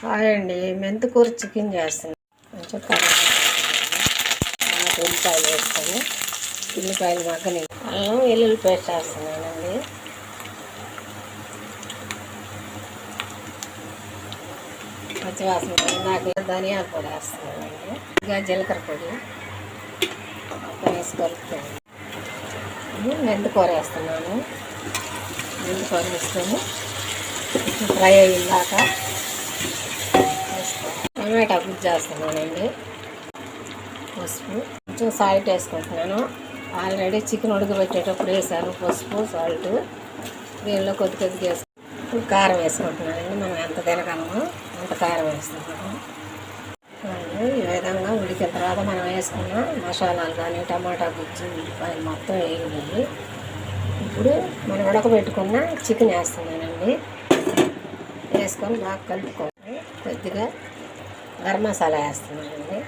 Hi అండి మెంతికూర chicken చేస్తున్నాను. కొంచెం ఉల్లిపాయలు వేస్తాను ఉల్లిపాయలు మగ్గని అల్లం వెల్లుల్లి పేస్ట్ వేస్తున్నానండి పచ్చివాసన నాకు ధనియాల పొడి వేస్తున్నానండి. ఇంకా జీలకర్ర పొడి వేసి కలుపుతాను మెంతికూర వేస్తున్నాను. మెంతికూర వేసుకొని ఫ్రై అయ్యిందాక టమాటా గుజ్జు చేస్తున్నానండి. పసుపు. కొంచెం సాల్ట్ వేసుకుంటున్నాను. ఆల్రెడీ చికెన్ ఉడకబెట్టేటప్పుడు వేసాను పసుపు సాల్ట్. దీనిలో కొద్ది కొద్దిగా వేసుకు కారం వేసుకుంటున్నానండి. మనం ఎంత తినగలమో అంత కారం వేస్తున్నాను ఈ విధంగా ఉడికిన తర్వాత మనం వేసుకున్న మసాలాలు కానీ టమాటా గుజ్జు ఉల్లిపాయలు మొత్తం వేయండి. ఇప్పుడు మనం ఉడకబెట్టుకున్న చికెన్ వేస్తున్నానండి. వేసుకొని బాగా కలుపుకోవాలి. కొద్దిగా గరం మసాలా వేస్తున్నానండి.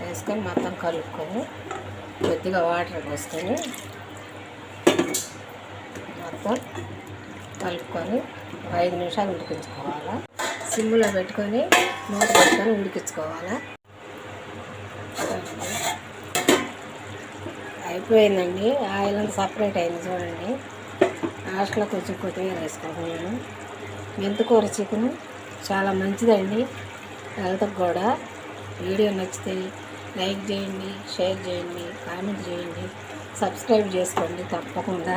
వేసుకొని మొత్తం కలుపుకొని కొద్దిగా వాటర్ పోసుకొని మొత్తం కలుపుకొని ఒక ఐదు నిమిషాలు ఉడికించుకోవాలా. సిమ్లో పెట్టుకొని మూత పెట్టుకొని ఉడికించుకోవాలా. అయిపోయిందండి. ఆయిల్ అంతా సపరేట్ అయింది చూడండి. లాస్ట్లో కొంచెం కొత్తిమీర వేసుకుంటున్నాను. మెంతికూర చికెన్ చాలా మంచిదండి. హెల్త్కి కూడా వీడియో నచ్చితే లైక్ చేయండి షేర్ చేయండి కామెంట్ చేయండి సబ్స్క్రైబ్ చేసుకోండి తప్పకుండా.